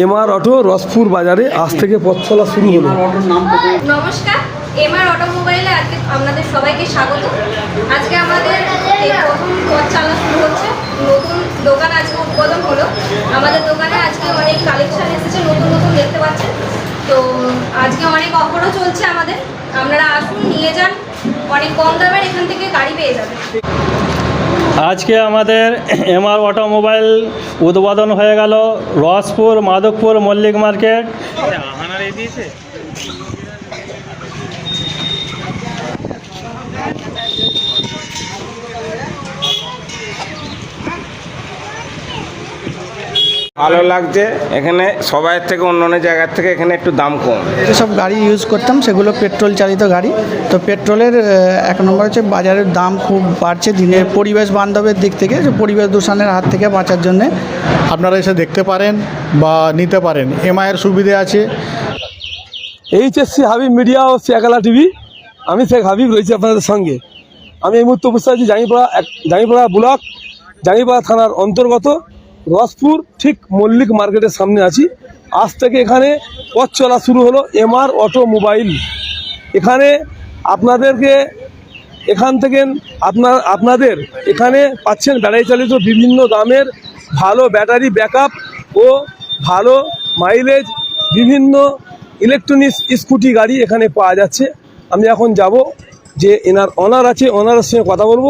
MR auto Raspur বাজারে আজ থেকে পথ চলা শুরু হলো। নমস্কার এমআর অটোমোবাইলে আজকে আপনাদের সবাইকে স্বাগত। আজকে আমাদের এই প্রথম পথ চালা শুরু হচ্ছে। নতুন দোকান আজকে উদ্বোধন হলো। আমাদের দোকানে আজকে অনেক কালেকশন এসেছে নতুন নতুন দেখতে পাচ্ছেন। তো আজকে অনেক অফারও চলছে আমাদের। আপনারা আসুন নিয়ে যান। অনেক কম দামের এখান থেকে গাড়ি পেয়ে যাবেন। আজকে আমাদের এমআর অটোমোবাইল উদ্বোধন হয়ে গেল রসপুর মাধবপুর মল্লিক মার্কেট। ভালো লাগছে। এখানে সবাই থেকে অন্য অন্য জায়গার থেকে এখানে একটু দাম কম। যেসব গাড়ি ইউজ করতাম সেগুলো পেট্রোল চালিত গাড়ি। তো পেট্রোলের এক নম্বর হচ্ছে বাজারের দাম খুব বাড়ছে দিনে। পরিবেশ বান্ধবের দিক থেকে যে পরিবেশ দূষণের হাত থেকে বাঁচার জন্যে। আপনারা এসে দেখতে পারেন বা নিতে পারেন। এমআইয়ের সুবিধে আছে। এইচএসসি হাবিব মিডিয়া ও শেখালা টিভি আমি শেখ হাবিব রয়েছি আপনাদের সঙ্গে। আমি এই মুহূর্তে উপস্থিত আছি জাঙ্গিপাড়া এক জাঙ্গিপাড়া ব্লক জাঙ্গিপাড়া থানার অন্তর্গত। রসপুর ঠিক মল্লিক মার্কেটের সামনে আছি। আজ থেকে এখানে পথ চলা শুরু হলো এমআর অটোমোবাইল এখানে আপনাদেরকে এখান থেকে আপনার, আপনাদের এখানে পাচ্ছেন ব্যাটারি চালিত বিভিন্ন দামের ভালো ব্যাটারি ব্যাকআপ ও ভালো মাইলেজ, বিভিন্ন ইলেকট্রনিক্স স্কুটি গাড়ি এখানে পাওয়া যাচ্ছে। আমি এখন যাব যে এনার অনার আছে ওনারের সঙ্গে কথা বলব।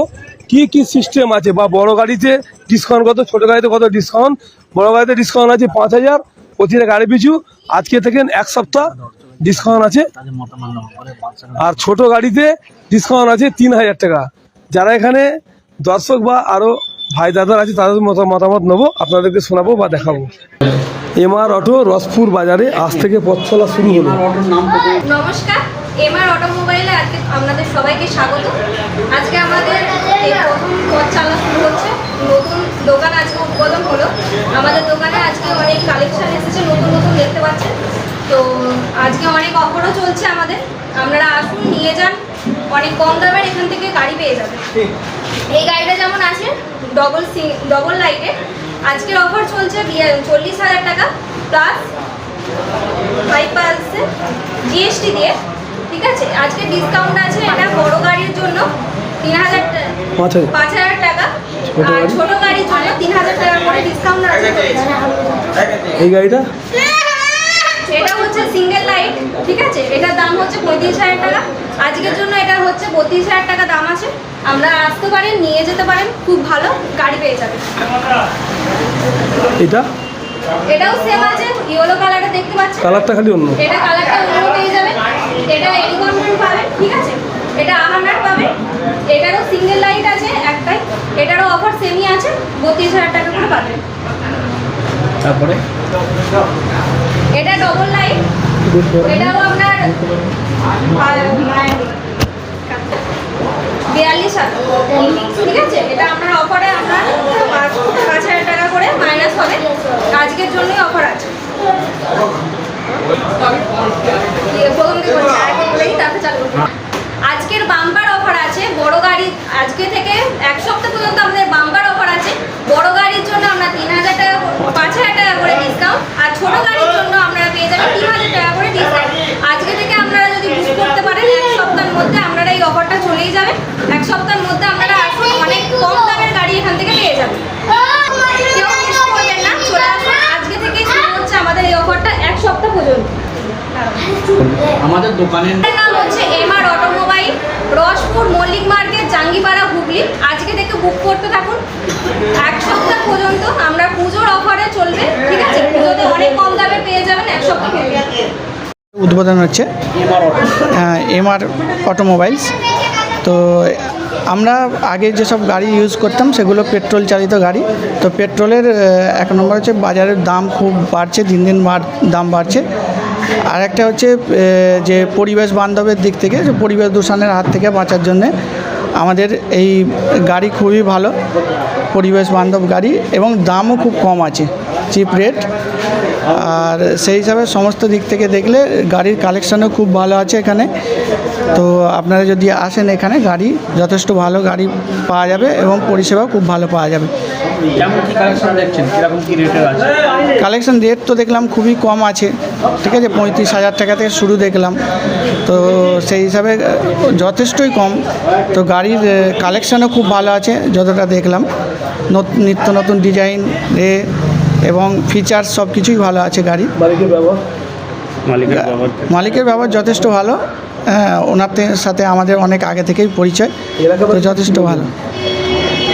কি কি সিস্টেম আছে বা বড় গাড়িতে ডিসকাউন্ট কত? ছোটো গাড়িতে কত ডিসকাউন্ট বড় গাড়িতে ডিসকাউন্ট আছে পাঁচ হাজার। প্রতিটা গাড়ি পিছু আজকে থেকে এক সপ্তাহ ডিসকাউন্ট আছে। আর ছোট গাড়িতে ডিসকাউন্ট আছে তিন হাজার টাকা। যারা এখানে দর্শক বা আরও ভাই দাদার আছে, তাদের মত- মতামত নেব, আপনাদেরকে শোনাবো বা দেখাবো। এমআর অটো রসপুর বাজারে আজ থেকে পথ চলা শুরু হলো। নমস্কার। এমআর অটোমোবাইলে আজকে আপনাদের সবাইকে স্বাগত। আজকে আমাদের প্রথম পথ চালা শুরু হচ্ছে। নতুন দোকান আজকে উদ্বোধন হলো। আমাদের দোকানে আজকে অনেক কালেকশন এসেছে, নতুন নতুন দেখতে পাচ্ছেন। তো আজকে অনেক অফারও চলছে আমাদের। আপনারা আসুন, নিয়ে যান। অনেক কম দামের এখান থেকে গাড়ি পেয়ে যাবেন। এই গাড়িটা যেমন আছে ডবল সি ডবল লাইটে আজকের অফার চলছে চল্লিশ হাজার টাকা। প্লাস ফাইভ পার্সেন্ট জিএসটি দিয়ে। ঠিক আছে? আজকে ডিসকাউন্ট আছে এটা বড় গাড়ির জন্য তিন হাজার। পাঁচ হাজার। টাকা। আর? ছোট গাড়ির জন্য তিন হাজার টাকা করে ডিসকাউন্ট আছে। এই গাড়িটা? এটা হচ্ছে সিঙ্গেল লাইট ঠিক আছে? এটার দাম হচ্ছে পঁয়ত্রিশ হাজার টাকা। আজকের জন্য এটা হচ্ছে বত্রিশ হাজার টাকা দাম আছে। আমরা আসতে পারেন নিয়ে যেতে পারেন খুব ভালো গাড়ি পেয়ে যাবেন। এটা? এটাও সেম আছে ইয়েলো কালারটা দেখতে পাচ্ছেন? কালারটা খালি অন্য। এটা কালারটা অন্য পেয়ে যাবেন। এটা এলিকনমেন্ট পাবেন ঠিক আছে? এটা আহানার পাবেন এটারও সিঙ্গেল লাইট আছে একটাই এটারও অফার সেমি আছে বত্রিশ হাজার টাকা করে পাবেন তারপরে? এটা ডবল লাইট এটাও আপনার বিয়াল্লিশ হাজার ঠিক আছে? এটা আপনার অফারে আপনার পাঁচ পাঁচ হাজার টাকা করে মাইনাস হবে আজকের জন্যই অফার আছে দিয়ে প্রথম থেকে বলছি, আরেকবার বলে দিই, তারপরে চালু করব। আজকের বাম্পার অফার আছে বড় গাড়ি আজকে থেকে এক সপ্তাহ পর্যন্ত আমাদের বাম্পার অফার আছে বড় গাড়ির জন্য আমরা তিন হাজার টাকা পাঁচ হাজার টাকা করে ডিসকাউন্ট আর ছোট গাড়ির জন্য আপনারা পেয়ে যাবেন তিন হাজার টাকা করে ডিসকাউন্ট আজকে থেকে আপনারা যদি বুক করতে পারেন এক সপ্তাহের মধ্যে আপনারা এই অফারটা চলেই যাবে এক সপ্তাহের মধ্যে আপনারা আসুন অনেক কম দামের গাড়ি এখান থেকে পেয়ে যাবেন কেউ মিস করবেন না চলে আসুন আজকে থেকে শুরু হচ্ছে আমাদের এই অফারটা এক সপ্তাহ পর্যন্ত আমাদের দোকানের নাম হচ্ছে MR automobile Raspur Mallick market Jangipara Hooghly. আজকে থেকে বুক করতে থাকুন। এক সপ্তাহ পর্যন্ত আমরা পুজোর অফারে চলবে ঠিক আছে? পুজোতে অনেক কম দামে পেয়ে যাবেন এক সপ্তাহ উদ্বোধন হচ্ছে এমআর অটোমোবাইলস। তো আমরা আগে যেসব গাড়ি ইউজ করতাম সেগুলো পেট্রোল চালিত গাড়ি। তো পেট্রোলের এক নম্বর হচ্ছে বাজারের দাম খুব বাড়ছে দিন দিন বাড়- দাম বাড়ছে। আর একটা হচ্ছে যে পরিবেশ বান্ধবের দিক থেকে, যে পরিবেশ দূষণের হাত থেকে বাঁচার জন্যে আমাদের এই গাড়ি খুবই ভালো, পরিবেশ বান্ধব গাড়ি এবং দামও খুব কম আছে, চিপ রেট। আর সেই হিসাবে সমস্ত দিক থেকে দেখলে গাড়ির কালেকশানও খুব ভালো আছে এখানে। তো আপনারা যদি আসেন এখানে, গাড়ি যথেষ্ট ভালো গাড়ি পাওয়া যাবে এবং পরিষেবাও খুব ভালো পাওয়া যাবে। কেমন কি কালেকশন দেখছেন? কীরকম কি রেটের আছে? কালেকশন রেট তো দেখলাম খুবই কম আছে। ঠিক আছে পঁয়ত্রিশ হাজার টাকা থেকে শুরু দেখলাম। তো সেই হিসাবে যথেষ্টই কম। তো গাড়ির কালেকশানও খুব ভালো আছে যতটা দেখলাম। নত- নিত্য নতুন ডিজাইন এ এবং ফিচার্স সব কিছুই ভালো আছে গাড়ি মালিকের ব্যবহার? যথেষ্ট ভালো। হ্যাঁ ওনার সাথে আমাদের অনেক আগে থেকেই পরিচয়। তো যথেষ্ট ভালো।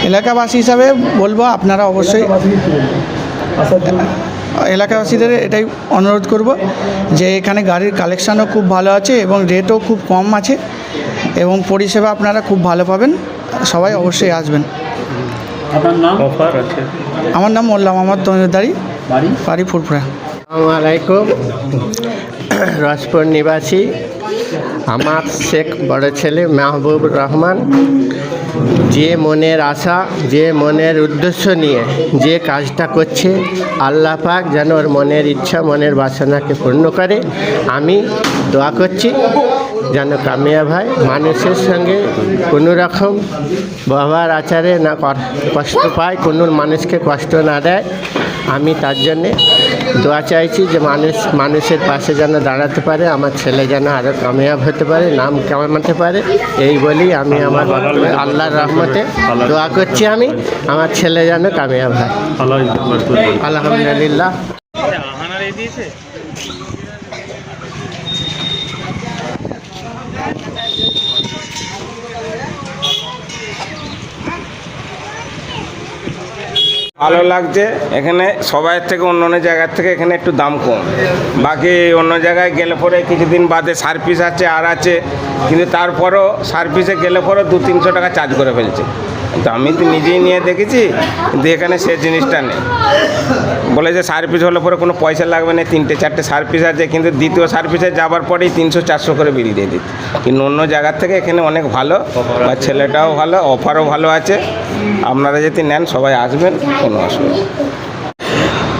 এলাকাবাসী হিসাবে বলব আপনারা অবশ্যই এলাকাবাসীদের এটাই অনুরোধ করব যে এখানে গাড়ির কালেকশানও খুব ভালো আছে এবং রেটও খুব কম আছে এবং পরিষেবা আপনারা খুব ভালো পাবেন। সবাই অবশ্যই আসবেন। আপনার নাম? অফার আমার নাম মোল্লা মোহাম্মদ তমিদারি বাড়ি? বাড়ি ফুরফুরা। আসসালামাইকুম রসপুর নিবাসী। আমার শেখ বড় ছেলে মাহবুব রহমান, যে মনের আশা, যে মনের উদ্দেশ্য নিয়ে যে কাজটা করছে, আল্লাহ পাক যেন ওর মনের ইচ্ছা, মনের বাসনাকে পূর্ণ করে। আমি দোয়া করছি যেন কামিয়া ভাই মানুষের সঙ্গে কোনো রকম ব্যবহার আচারে না কষ্ট পায়, কোনো মানুষকে কষ্ট না দেয়। আমি তার জন্যে দোয়া চাইছি যে মানুষ মানুষের পাশে যেন দাঁড়াতে পারে আমার ছেলে যেন আরও কামিয়াব হতে পারে নাম কামাতে পারে। এই বলি আমি আমার আল্লাহর রহমতে দোয়া করছি আমি আমার ছেলে যেন কামিয়াব হয়। আলহামদুলিল্লাহ। ভালো লাগছে। এখানে সবাইয়ের থেকে অন্য অন্য জায়গার থেকে এখানে একটু দাম কম। বাকি অন্য জায়গায় গেলে পরে কিছুদিন বাদে সার্ভিস আছে, আর আছে। কিন্তু তারপরও সার্ভিসে গেলে পরে দু তিনশো টাকা চার্জ করে ফেলছে। কিন্তু আমি তো নিজেই নিয়ে দেখেছি, কিন্তু এখানে সে জিনিসটা নেই। বলে যে সার্ভিস হলে পরে কোনো পয়সা লাগবে না তিনটে চারটে সার্ভিস আছে, কিন্তু দ্বিতীয় সার্ভিসে যাবার পরেই তিনশো চারশো করে বিল দিয়ে দিত কিন্তু অন্য জায়গার থেকে এখানে অনেক ভালো, বা ছেলেটাও ভালো অফারও ভালো আছে। আপনারা যদি নেন, সবাই আসবেন, কোনো অসুবিধা।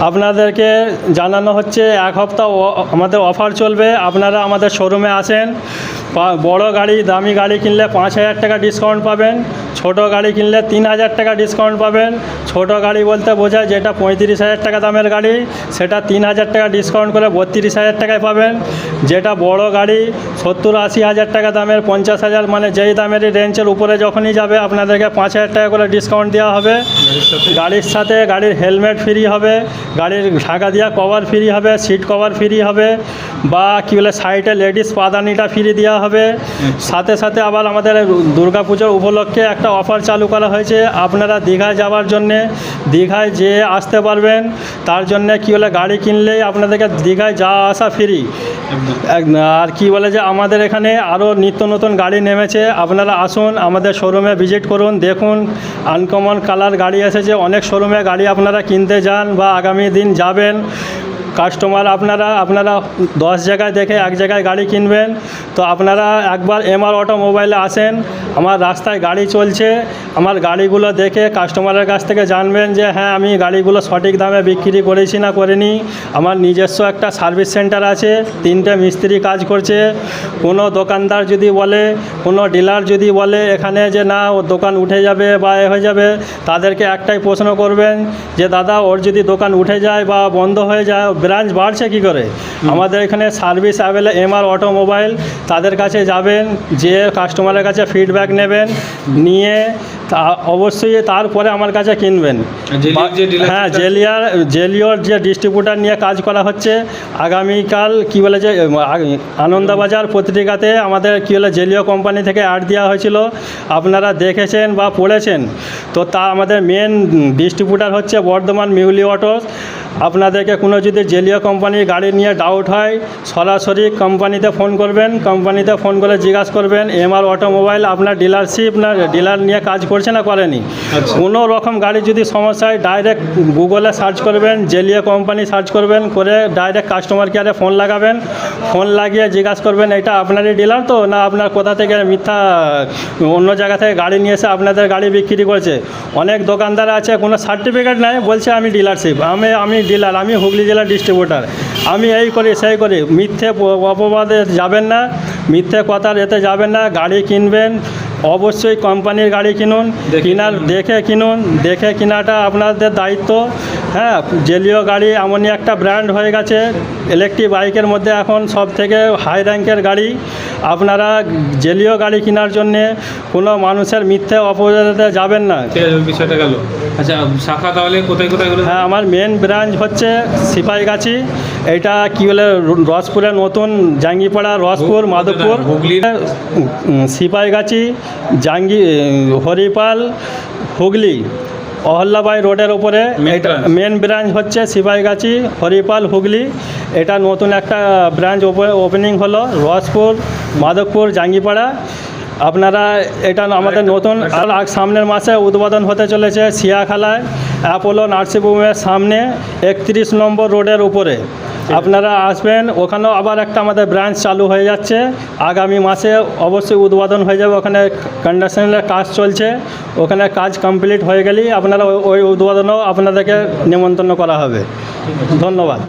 আপনাদেরকে জানানো হচ্ছে, এক সপ্তাহ অ- আমাদের অফার চলবে। আপনারা আমাদের শোরুমে আসেন বড় গাড়ি দামি গাড়ি কিনলে পাঁচ হাজার টাকা ডিসকাউন্ট পাবেন। ছোট গাড়ি কিনলে তিন হাজার টাকা ডিসকাউন্ট পাবেন। ছোট গাড়ি বলতে বোঝায় যেটা পঁয়ত্রিশ হাজার টাকা দামের গাড়ি সেটা তিন হাজার টাকা ডিসকাউন্ট করে বত্রিশ হাজার টাকায় পাবেন। যেটা বড় গাড়ি সত্তর আশি হাজার টাকা দামের পঞ্চাশ হাজার মানে যেই দামের রেঞ্জের উপরে যখনই যাবে আপনাদেরকে পাঁচ হাজার টাকা করে ডিসকাউন্ট দেওয়া হবে। গাড়ির সাথে? গাড়ির হেলমেট ফ্রি হবে গাড়ির ঢাকা দেওয়া কভার ফ্রি হবে সিট কভার ফ্রি হবে বা কী বলে সাইডে লেডিস পাদানিটা ফ্রি দেওয়া হবে। সাথে সাথে আবার আমাদের দুর্গা পুজোর উপলক্ষে একটা অফার চালু করা হয়েছে। আপনারা দীঘায় যাওয়ার জন্যে দীঘায় যেয়ে আসতে পারবেন। তার জন্যে কী বলে গাড়ি কিনলেই আপনাদেরকে দীঘায় যাওয়া আসা ফ্রি। আর কি বলে যে আমাদের এখানে আরও নিত্য নতুন গাড়ি নেমেছে। আপনারা আসুন, আমাদের শোরুমে ভিজিট করুন, দেখুন। আনকমন কালার গাড়ি এসেছে। অনেক শোরুমে গাড়ি আপনারা কিনতে যান বা আগামী দিন যাবেন। কাস্টমার আপনারা আপনারা দশ জায়গায় দেখে এক জায়গায় গাড়ি কিনবেন। তো আপনারা একবার এমআর অটোমোবাইলে আসেন। আমার রাস্তায় গাড়ি চলছে। আমার গাড়িগুলো দেখে কাস্টমারের কাছ থেকে জানবেন যে হ্যাঁ আমি গাড়িগুলো সঠিক দামে বিক্রি করেছি না করিনি। আমার নিজস্ব একটা সার্ভিস সেন্টার আছে তিনটে মিস্ত্রি কাজ করছে। কোনো দোকানদার যদি বলে কোনো ডিলার যদি বলে এখানে যে না ওর দোকান উঠে যাবে বা এ হয়ে যাবে তাদেরকে একটাই প্রশ্ন করবেন যে দাদা ওর যদি দোকান উঠে যায় বা বন্ধ হয়ে যায় ব্রাঞ্চ বাড়ছে কি করে? আমাদের এখানে সার্ভিস অ্যাভেলে এমআর অটোমোবাইল তাদের কাছে যাবেন যে কাস্টমারের কাছে ফিডব্যাক নেবেন নিয়ে তা অবশ্যই তারপরে আমার কাছে কিনবেন। হ্যাঁ জেলিয়ার জেলিওর যে ডিস্ট্রিবিউটার নিয়ে কাজ করা হচ্ছে আগামীকাল কি বলে যে আনন্দবাজার পত্রিকাতে আমাদের কি বলে জেলিও কোম্পানি থেকে অ্যাড দেওয়া হয়েছিল। আপনারা দেখেছেন বা পড়েছেন। তো তা আমাদের মেন ডিস্ট্রিবিউটার হচ্ছে বর্ধমান মিউলি অটোস। আপনাদেরকে কোনো যদি জেলীয় কোম্পানির গাড়ি নিয়ে ডাউট হয় সরাসরি কোম্পানিতে ফোন করবেন কোম্পানিতে ফোন করে জিজ্ঞাসা করবেন এমআর অটোমোবাইল আপনার ডিলারশিপ না ডিলার নিয়ে কাজ করছে না করেনি। কোনো রকম গাড়ি যদি সমস্যা হয় ডাইরেক্ট গুগলে সার্চ করবেন জেলীয় কোম্পানি সার্চ করবেন করে ডাইরেক্ট কাস্টমার কেয়ারে ফোন লাগাবেন। ফোন লাগিয়ে জিজ্ঞাসা করবেন এটা আপনারই ডিলার তো? না আপনার কোথা থেকে মিথ্যা অন্য জায়গা থেকে গাড়ি নিয়ে এসে আপনাদের গাড়ি বিক্রি করছে? অনেক দোকানদার আছে কোনো সার্টিফিকেট নাই বলছে আমি ডিলারশিপ আমি আমি ডিলার আমি হুগলি জেলার ডিস্ট্রিবিউটার আমি এই করি সেই করি। মিথ্যে অপবাদে যাবেন না মিথ্যে কথার এতে যাবেন না গাড়ি কিনবেন অবশ্যই কোম্পানির গাড়ি কিনুন কিনার দেখে কিনুন দেখে কেনাটা আপনাদের দায়িত্ব। হ্যাঁ জেলিও গাড়ি এমনই একটা ব্র্যান্ড হয়ে গেছে ইলেকট্রিক বাইকের মধ্যে এখন সব থেকে হাই র্যাঙ্কের গাড়ি। আপনারা জেলিও গাড়ি কেনার জন্যে কোনো মানুষের মিথ্যে অপরাধে যাবেন না। বিষয়টা গেল। আচ্ছা শাখা তাহলে কোথায় কোথায় হ্যাঁ আমার মেন ব্রাঞ্চ হচ্ছে সিপাহীগাছি এটা কি বলে রসপুরের নতুন জাঙ্গিপাড়া রসপুর মাধবপুর। হুগলির? সিপাহীগাছি জাঙ্গি হরিপাল হুগলি অহল্যাবাই রোডের ওপরে? মেন ব্রাঞ্চ হচ্ছে সিপাহীগাছি হরিপাল হুগলি। এটা নতুন একটা ব্রাঞ্চ ওপেনিং হলো রসপুর মাধবপুর জাঙ্গিপাড়া। আপনারা এটা আমাদের নতুন আর সামনের মাসে উদ্বোধন হতে চলেছে সিয়াখালায় অ্যাপোলো নার্সিংহোমের সামনে একত্রিশ নম্বর রোডের উপরে। আপনারা আসবেন, ওখানেও আবার একটা আমাদের ব্রাঞ্চ চালু হয়ে যাচ্ছে। আগামী মাসে অবশ্যই উদ্বোধন হয়ে যাবে, ওখানে কন্ডাকশনের কাজ চলছে। ওখানে কাজ কমপ্লিট হয়ে গেলেই আপনারা ওই- উদ্বোধনও আপনাদেরকে নিমন্ত্রণ করা হবে। ধন্যবাদ।